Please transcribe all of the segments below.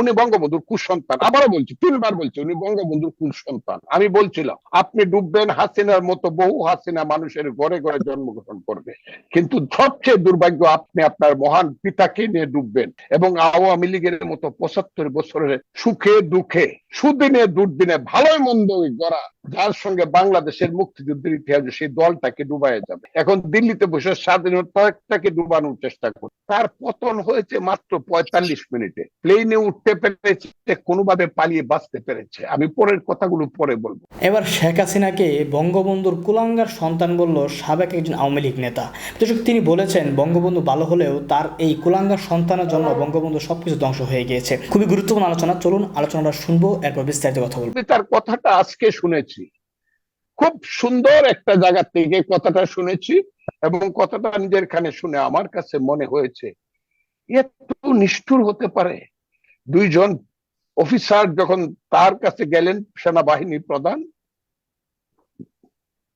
উনি বঙ্গবন্ধুর কুসন্তান। আবারও বলছি, তিনবার বলছি, উনি বঙ্গবন্ধুর কুসন্তান। আমি বলছিলাম, আপনি ডুববেন হাসিনার মতো বহু হাসিনা মানুষের ঘরে ঘরে জন্মগ্রহণ করবে। কিন্তু সবচেয়ে দুর্ভাগ্য, আপনি আপনার মহান পিতাকে নিয়ে ডুববেন এবং আওয়ামী লীগের মতো পঁচাত্তর বছরের সুখে দুঃখে, সুদিনে দুর্দিনে, ভালোই মন্দ গড়া যার সঙ্গে বাংলাদেশের মুক্তিযুদ্ধের ইতিহাসে, সেই দলটাকে ডুবাইয়া যাবে। এখন দিল্লিতে বসে স্বাধীনতাটাকে ডুবানোর চেষ্টা করে তার পতন হয়েছে মাত্র পঁয়তাল্লিশ মিনিটে। প্লেনে উঠতে পেরেছে কোনোভাবে পালিয়ে বাঁচতে পেরেছে। আমি পরের কথাগুলো পরে বলব। এবার শেখ হাসিনাকে বঙ্গবন্ধুর কুলাঙ্গার সন্তান বলল সাবেক একজন আওয়ামী লীগ নেতা। তিনি বলেছেন বঙ্গবন্ধু ভালো হলেও তার এই কুলাঙ্গার সন্তানের জন্য বঙ্গবন্ধু সবকিছু ধ্বংস হয়ে গিয়েছে। খুবই গুরুত্বপূর্ণ আলোচনা। চলুন আলোচনাটা শুনব এরপর বিস্তারিত কথা বলব। তার কথাটা আজকে শুনেছি। খুব সুন্দর একটা জায়গা থেকে কথাটা শুনেছি এবং কথাটা নিজের কানে শুনে আমার কাছে মনে হয়েছে এত নিষ্ঠুর হতে পারে। দুইজন অফিসার যখন তার কাছে গেলেন, সেনাবাহিনী প্রধান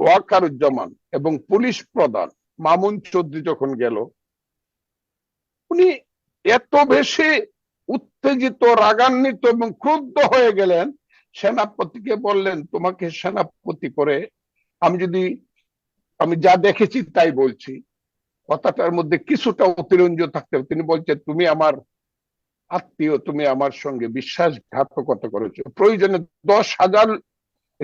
ওয়াকারুজ্জামান এবং পুলিশ প্রধান মামুন চৌধুরী যখন গেল, উনি এত বেশি উত্তেজিত, রাগান্বিত এবং ক্রুদ্ধ হয়ে গেলেন, সেনাপতিকে বললেন, তোমাকে সেনাপতি করে আমি যদি, আমি যা দেখেছি তাই বলছি কথাটার মধ্যে কিছুটা অতিরঞ্জ থাকতে। তিনি বলছেন, তুমি আমার আত্মীয় তুমি আমার সঙ্গে বিশ্বাসঘাতকতা করেছ। প্রয়োজনে দশ হাজার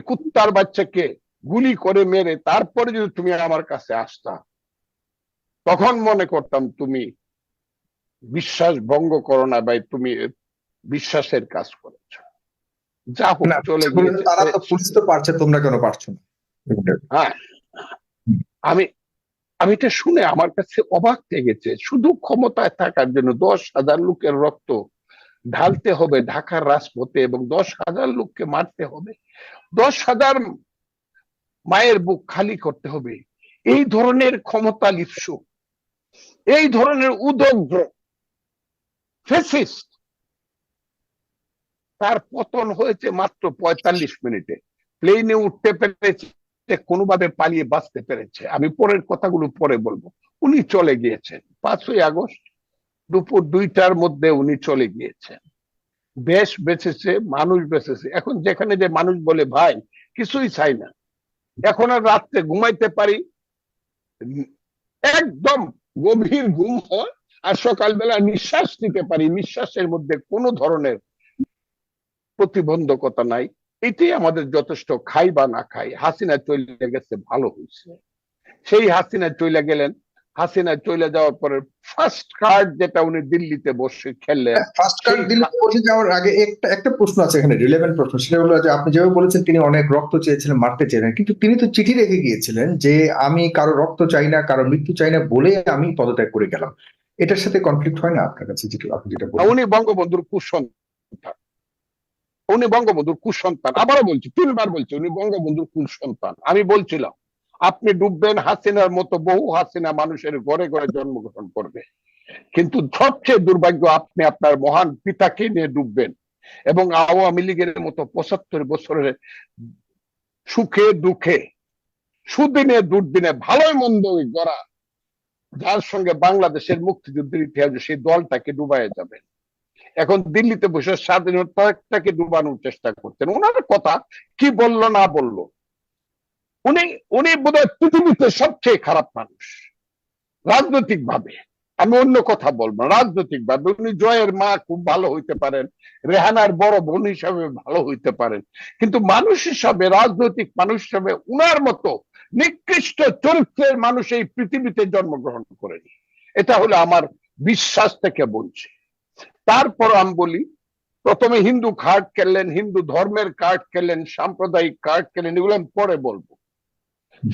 কুত্তার বাচ্চাকে গুলি করে মেরে তারপরে যদি তুমি আমার কাছে আসতা তখন মনে করতাম তুমি বিশ্বাস ভঙ্গ করো না ভাই তুমি বিশ্বাসের কাজ করেছ। যা হোক চলে তারা তো পুলিশ তো পারছে তোমরা কেন পারছ না? হ্যাঁ। আমি আমি এটা শুনে আমার কাছে অবাক লেগেছে। শুধু ক্ষমতায় থাকার জন্য দশ হাজার লোকের রক্ত ঢালতে হবে ঢাকার রাজপথে এবং দশ হাজার লোককে মারতে হবে। দশ হাজার মায়ের বুক খালি করতে হবে। এই ধরনের ক্ষমতা লিপসু এই ধরনের উদগ্র ফেসিস্ট তার পতন হয়েছে মাত্র পঁয়তাল্লিশ মিনিটে। প্লেনে উঠতে পেরেছে কোনোভাবে পালিয়ে বাঁচতে পেরেছে। আমি পরের কথাগুলো পরে বলব। উনি চলে গিয়েছেন। পাঁচই আগস্ট দুপুর দুইটার মধ্যে উনি চলে গিয়েছেন। দেশ বেঁচেছে, মানুষ বেঁচেছে। এখন যেখানে যে মানুষ বলে, ভাই, কিছুই চাই না। এখন আর রাত্রে ঘুমাইতে পারি? একদম গভীর ঘুম হয় আর সকালবেলা নিঃশ্বাস নিতে পারি। নিঃশ্বাসের মধ্যে কোনো ধরনের প্রতিবন্ধকতা নাই। এটাই আমাদের যথেষ্ট খাই বা না খাই হাসিনা চলে গেছে ভালো হয়েছে সেই হাসিনা চলে গেলেন হাসিনা চলে যাওয়ার পরে ফার্স্ট কার্ড যেটা উনি দিল্লিতে বসে খেললেন ফার্স্ট কার্ড দিল্লিতে বসে যাওয়ার আগে একটা একটা প্রশ্ন আছে এখানে রিলেভেন্ট প্রশ্ন সেটা হলো যে আপনি যেভাবে বলেছেন তিনি অনেক রক্ত চেয়েছিলেন মারতে চেয়েছেন কিন্তু তিনি তো চিঠি রেখে গিয়েছিলেন যে আমি কারও রক্ত চাই না কারও মৃত্যু চাই না বলে আমি পদত্যাগ করে গেলাম। এটার সাথে কনফ্লিক্ট হয় না আপনার কাছে যেটা আপনি যেটা বলছেন উনি বঙ্গবন্ধুর কুসন্তান। উনি বঙ্গবন্ধুর কুসন্তান। আবারও বলছি, তিনবার বলছি, উনি বঙ্গবন্ধুর কুসন্তান। আমি বলছিলাম, আপনি ডুববেন হাসিনার মতো বহু হাসিনা মানুষের ঘরে ঘরে জন্মগ্রহণ করবে। কিন্তু সবচেয়ে দুর্ভাগ্য, আপনি আপনার মহান পিতাকে নিয়ে ডুববেন এবং আওয়ামী লীগের মতো পঁচাত্তর বছরের সুখে দুঃখে, সুদিনে দুর্দিনে, ভালোই মন্দ গড়া, যার সঙ্গে বাংলাদেশের মুক্তিযুদ্ধের ইতিহাসে সেই দলটাকে ডুবাইয়া যাবেন। এখন দিল্লিতে বসে স্বাধীনতাটাকে ডুবানোর চেষ্টা করছেন। ওনার কথা কি বলল না বলল? উনি উনি বোধহয় পৃথিবীতে সবচেয়ে খারাপ মানুষ। রাজনৈতিক ভাবে আমি অন্য কথা বলব। রাজনৈতিক ভাবে উনি জয়ের মা খুব ভালো হইতে পারেন, রেহানার বড় বোন হিসাবে ভালো হইতে পারেন। কিন্তু মানুষ হিসাবে, রাজনৈতিক মানুষ হিসাবে উনার মতো নিকৃষ্ট চরিত্রের মানুষ এই পৃথিবীতে জন্মগ্রহণ করেনি। এটা হলো আমার বিশ্বাস থেকে বলছি। তারপর আমি বলি, প্রথমে হিন্দু কার্ড খেললেন হিন্দু ধর্মের কার্ড খেললেন সাম্প্রদায়িক কার্ড খেললেন এগুলো আমি পরে বলব।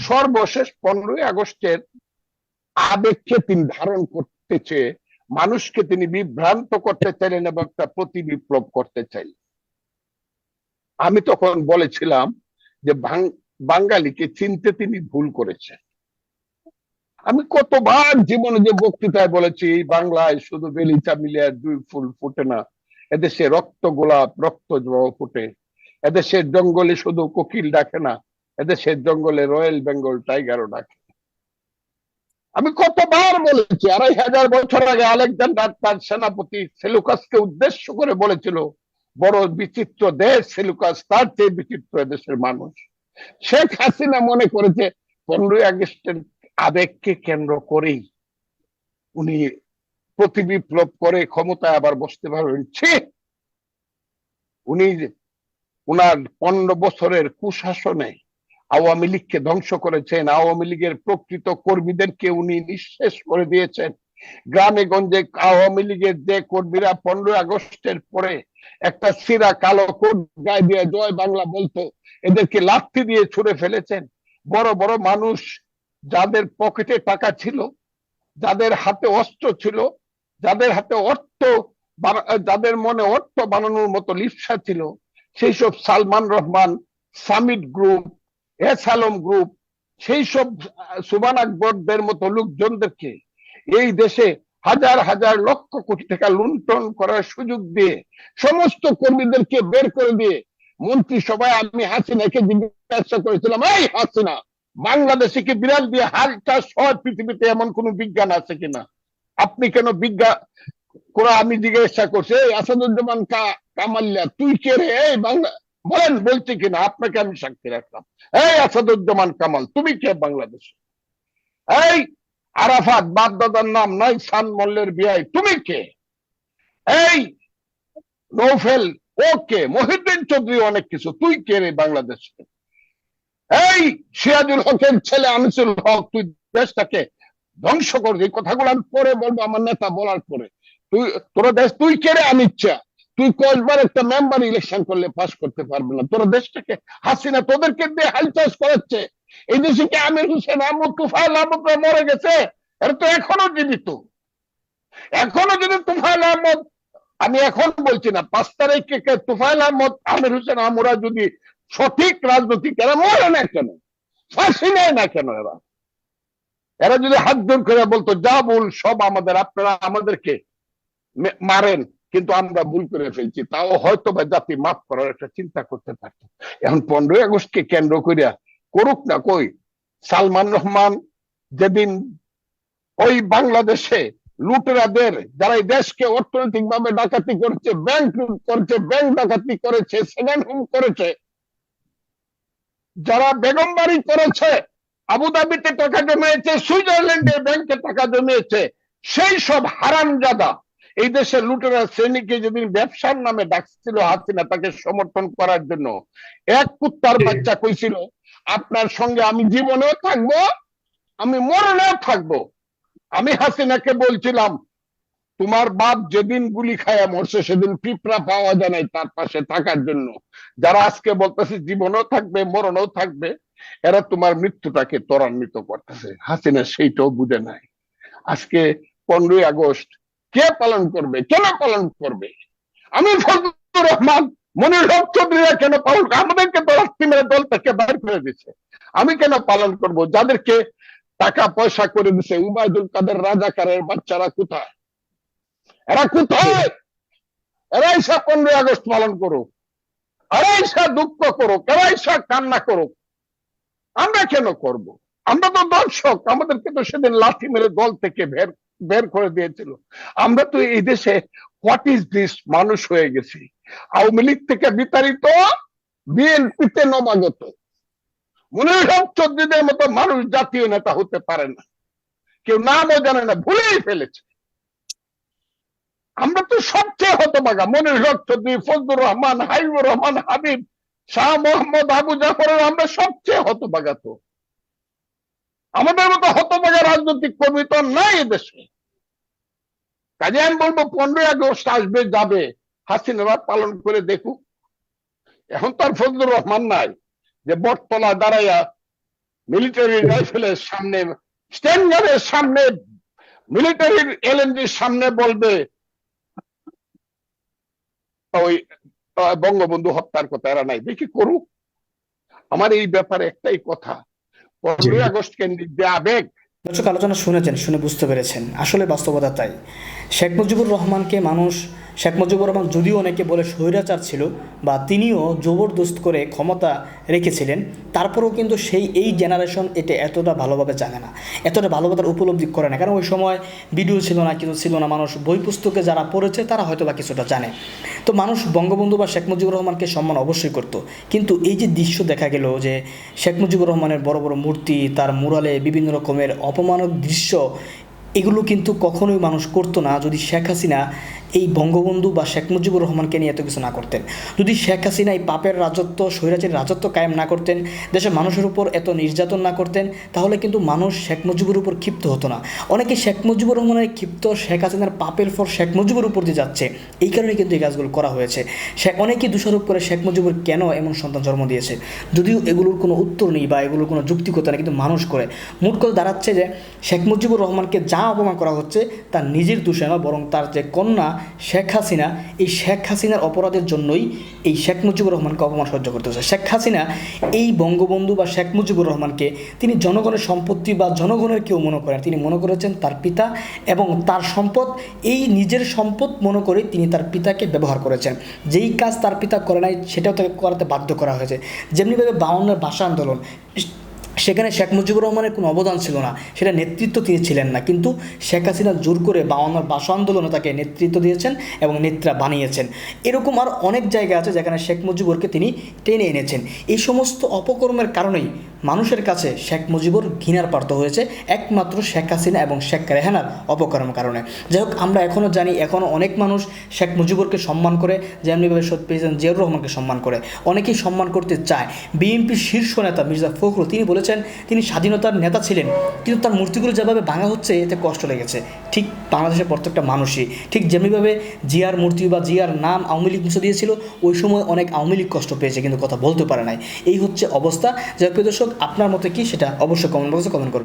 সর্বশেষ পনেরোই আগস্টের আবেগকে তিনি ধারণ করতে চেয়ে, মানুষকে তিনি বিভ্রান্ত করতে চাইলেন এবং একটা প্রতি বিপ্লব করতে চাইলেন। আমি তখন বলেছিলাম যে বাঙালিকে চিনতে তিনি ভুল করেছেন। আমি কতবার জীবনে যে বক্তৃতায় বলেছি, বাংলায় শুধু বেলিচা মিলে আর দুই ফুল ফুটে না, এদেশে রক্ত গোলাপ, রক্ত জবা ফুটে। এদেশের জঙ্গলে শুধু কোকিল ডাকে না, এদেশের জঙ্গলে রয়্যাল বেঙ্গল টাইগারও ডাকে। আমি কতবার বলেছি, আড়াই হাজার বছর আগে আলেকজান্ডার তার সেনাপতি সেলুকাসকে উদ্দেশ্য করে বলেছিল, বড় বিচিত্র দেশ সেলুকাস, তার চেয়ে বিচিত্র দেশের মানুষ। শেখ হাসিনা মনে করেছে, পনেরোই আগস্টের আবেগকে কেন্দ্র করেই উনি প্রতি বিপ্লব করে, ক্ষমতায় আবার বসতে পারবেন। উনি উনার পনেরো বছরের কুশাসনে আওয়ামী লীগকে ধ্বংস করেছেন, আওয়ামী লীগের প্রকৃত কর্মীদেরকে উনি নিঃশেষ করে দিয়েছেন। গ্রামে গঞ্জে আওয়ামী লীগের যে কর্মীরা পনেরোই আগস্টের পরে একটা সিরা কালো কোট গায়ে দিয়ে জয় বাংলা বলতো, এদেরকে লাথি দিয়ে ছুড়ে ফেলেছেন। বড় বড় মানুষ যাদের পকেটে টাকা ছিল, যাদের হাতে অস্ত্র ছিল, যাদের হাতে অর্থ যাদের মনে অর্থ বানানোর মতো লিপসা ছিল সেই সব Salman Rahman summit group, S Alam group সেই সব সুবান আকবরদের মতো লোকজনদেরকে এই দেশে হাজার হাজার লক্ষ কোটি টাকা লুণ্ঠন করার সুযোগ দিয়ে সমস্ত কর্মীদেরকে বের করে দিয়ে মন্ত্রিসভায় আমি হাসিনাকে জিজ্ঞাসা করেছিলাম, এই হাসিনা বাংলাদেশে কি হাল চাষ হয় পৃথিবীতে এমন কোন বিজ্ঞান আছে কিনা? আপনি কেন বিজ্ঞান করে আমি জিজ্ঞাসা করছি, এই আসাদুজ্জামান কামাল্লা, তুই কে রে? এই বাংলা, বলেন, বলছি কিনা? আপনাকে আমি সাক্ষী রাখলাম। এই আসাদুজ্জামান কামাল, তুমি কে বাংলাদেশে? এই আরাফাত, বাপদাদার নাম নয় সান মল্লের বিয়াই, তুমি কে? এই নৌফেল, ও কে? মহিউদ্দিন চৌধুরী অনেক কিছু, তুই কে রে বাংলাদেশে? এই সিরাজুল হকের ছেলে আনিসুল হক, তুই দেশটাকে ধ্বংস করবি। এই কথাগুলো আমি পরে বলব আমার নেতা বলার পরে। তুই, তোরা দেশ তুই কেড়ে আনিচ্ছা তুই কয়েকবার একটা মেম্বার ইলেকশন করলে পাস করতে পারবে না। তোরা দেশটাকে হাসিনা তোদেরকে দিয়ে হাল চাষ করাচ্ছে। এই দেশে কি আমির হোসেন আহমদ তুফাইল আহমদ মরে গেছে? এরা তো এখনও জীবিত। এখনও যদি তুফাইল আহমদ, আমি এখন বলছি না, পাঁচ তারিখে তুফাইল আহমদ, আমির হোসেন আমরা যদি সঠিক রাজনৈতিক এরা মরে না কেন? ফাঁসি নেয় না কেন এরা? এরা যদি হাত জোর করে বলতো, যা ভুল সব আমাদের, আপনারা আমাদেরকে মারেন। কিন্তু আমরা ভুল করে ফেলছি। তাও হয়তো বা জাতি মাফ করার একটা চিন্তা করতে পারতো। এখন পনেরোই আগস্টকে কেন্দ্র করিয়া করুক না কই, সালমান রহমান যেদিন ওই বাংলাদেশে লুটেরাদের, যারা এই দেশকে অর্থনৈতিক ভাবে ডাকাতি করেছে, ব্যাংক করেছে, ব্যাংক ডাকাতি করেছে সেকেন্ড হোম করেছে যারা বেগমবাড়ি করেছে আবুধাবিতে টাকা জমিয়েছে সুইজারল্যান্ডে ব্যাংকে টাকা জমিয়েছে সেই সব হারামজাদা এই দেশের লুটেরা শ্রেণীকে যেদিন ব্যবসার নামে ডাকছিল হাসিনা তাকে সমর্থন করার জন্য এক কুত্তার বাচ্চা কইছিল আপনার সঙ্গে আমি জীবনেও থাকব আমি মরণেও থাকব। আমি হাসিনাকে বলছিলাম তোমার বাপ যেদিন গুলি খায়া মরছে, সেদিন পিঁপড়া পাওয়া যায় নাই তার পাশে থাকার জন্য। যারা আজকে বলতেছে জীবনও থাকবে, মরণও থাকবে, এরা তোমার মৃত্যুটাকে ত্বরান্বিত করতেছে। হাসিনা সেইটাও বুঝে নাই। আজকে পনেরোই আগস্ট, কে পালন করবে, কেন পালন করবে? আমি ফজলুর রহমান, মনির হক চৌধুরীরা কেন পালন করবে? আমাদেরকে তো মেরে দল থেকে বাইর করে দিচ্ছে আমি কেন পালন করব? যাদেরকে টাকা পয়সা করে দিছে, উবায়দুল কাদের রাজাকারের বাচ্চারা কোথায়? এরা কোথায়? এরা এসা পনেরোই আগস্ট পালন করুক। এরা এসা দুঃখ করুক, এরা এসা কান্না করুক। আমরা কেন করব? আমরা তো দর্শক, আমাদেরকে তো সেদিন লাঠি মেরে দল থেকে বের বের করে দিয়েছিল। আমরা তো এই দেশে হোয়াট ইজ দিস মানুষ হয়ে গেছি? আওয়ামী লীগ থেকে বিতাড়িত বিএনপিতে নবাগত। মনে হক চোদ্দদের মতো মানুষ জাতীয় নেতা হতে পারে না। কেউ নামও জানে না, ভুলেই ফেলেছে। আমরা তো সবচেয়ে হতবাগা মনির হক চৌধুরী ফজলুর রহমান হাইবুর রহমান, হাবিব, শাহ মোহাম্মদ আবু জাফরের আমরা সবচেয়ে হতবাগা তো। আমাদের মতো হতবাগা রাজনৈতিক কর্মী তো নাই এদেশে কাজে আমি বলব, পনেরোই আগস্ট আসবে, যাবে। হাসিনারা পালন করে দেখুক। এখন তো আর ফজলুর রহমান নাই। যে বটতলা দাঁড়াইয়া মিলিটারি রাইফেলের সামনে স্ট্যান্ডারের সামনে, মিলিটারির এলএনজির সামনে বলবে ওই বঙ্গবন্ধু হত্যার কথা এরা নাই। দেখি করুক। আমার এই ব্যাপারে একটাই কথা। পনেরোই আগস্ট কেন্দ্রিক যে আবেগ দর্শক, আলোচনা শুনেছেন, শুনে বুঝতে পেরেছেন। আসলে বাস্তবতা তাই। শেখ মুজিবুর রহমানকে মানুষ, শেখ মুজিবুর রহমান যদিও অনেকে বলে স্বৈরাচার ছিল বা তিনিও জবরদস্ত করে ক্ষমতা রেখেছিলেন, তারপরেও কিন্তু সেই, এই জেনারেশন এটা এতটা ভালোভাবে জানে না। এতটা ভালোভাবে উপলব্ধি করে না। কারণ ওই সময় ভিডিও ছিল না, কিছু ছিল না। মানুষ বই পুস্তকে যারা পড়েছে, তারা হয়তো বা কিছুটা জানে। তো মানুষ বঙ্গবন্ধু বা শেখ মুজিবুর রহমানকে সম্মান অবশ্যই করতো। কিন্তু এই যে দৃশ্য দেখা গেল যে শেখ মুজিবুর রহমানের বড় বড় মূর্তি, তার মুরালে বিভিন্ন রকমের অপমানক দৃশ্য এগুলো কিন্তু কখনোই মানুষ করতো না যদি শেখ হাসিনা এই বঙ্গবন্ধু বা শেখ মুজিবুর রহমানকে নিয়ে এত কিছু না করতেন। যদি শেখ হাসিনা এই পাপের রাজত্ব স্বৈরাচারী রাজত্ব কায়েম না করতেন, দেশের মানুষের উপর এত নির্যাতন না করতেন, তাহলে কিন্তু মানুষ শেখ মুজিবুর উপর ক্ষিপ্ত হতো না। অনেকে শেখ মুজিবুর রহমানের ক্ষিপ্ত, শেখ হাসিনার পাপের ফর শেখ মুজিবুর উপর দিয়ে যাচ্ছে। এই কারণে কিন্তু এই কাজগুলো করা হয়েছে। সে অনেকেই দোষারোপ করে শেখ মুজিবুর কেন এমন সন্তান জন্ম দিয়েছে। যদিও এগুলোর কোনো উত্তর নেই বা এগুলোর কোনো যুক্তিকতা নেই, কিন্তু মানুষ করে। মোট কথা দাঁড়াচ্ছে যে শেখ মুজিবুর রহমানকে যা অপমান করা হচ্ছে তার নিজের দোষে নয় বরং তার যে কন্যা শেখ হাসিনা, এই শেখ হাসিনার অপরাধের জন্যই এই শেখ মুজিবুর রহমানকে অপমান সহ্য করতে হচ্ছে। শেখ হাসিনা এই বঙ্গবন্ধু বা শেখ মুজিবুর রহমানকে তিনি জনগণের সম্পত্তি বা জনগণের কেউ মনে করেন তিনি মনে করেছেন তার পিতা এবং তার সম্পদ, এই নিজের সম্পদ মনে করে তিনি তার পিতাকে ব্যবহার করেছেন। যেই কাজ তার পিতা করে নাই, সেটাও তাকে করাতে বাধ্য করা হয়েছে। যেমনিভাবে বাউন্নের ভাষা আন্দোলন সেখানে শেখ মুজিবুর রহমানের কোনো অবদান ছিল না। সেটা নেতৃত্ব তিনি ছিলেন না। কিন্তু শেখ হাসিনা জোর করে বাউন্নার ভাষা আন্দোলনে তাকে নেতৃত্ব দিয়েছেন এবং নেত্রা বানিয়েছেন। এরকম আর অনেক জায়গা আছে যেখানে শেখ মুজিবুরকে তিনি টেনে এনেছেন। এই সমস্ত অপকর্মের কারণেই মানুষের কাছে শেখ মুজিবুর ঘৃণার পার্থ হয়েছে একমাত্র শেখ হাসিনা এবং শেখ রেহানার অপকর্মের কারণে। যাই হোক, আমরা এখনও জানি এখনও অনেক মানুষ শেখ মুজিবুরকে সম্মান করে, যেমনিভাবে সৎ প্রেসিডেন্ট জিয়াউর রহমানকে সম্মান করে। অনেকেই সম্মান করতে চায়। বিএনপির শীর্ষ নেতা মির্জা ফখরুল, তিনি বলেছেন, তিনি স্বাধীনতার নেতা ছিলেন, কিন্তু তার মূর্তিগুলো যেভাবে ভাঙা হচ্ছে, এতে কষ্ট লেগেছে। ঠিক বাংলাদেশের প্রত্যেকটা মানুষই। ঠিক যেমনিভাবে জিয়ার মূর্তি বা জিয়ার নাম আওয়ামী লীগ মুছে দিয়েছিল, ওই সময় অনেক আওয়ামী লীগ কষ্ট পেয়েছে, কিন্তু কথা বলতে পারে নাই। এই হচ্ছে অবস্থা। যাই প্রিয় দর্শক আপনার মতে কি সেটা অবশ্যই কমেন্ট বক্সে কমেন্ট করবেন।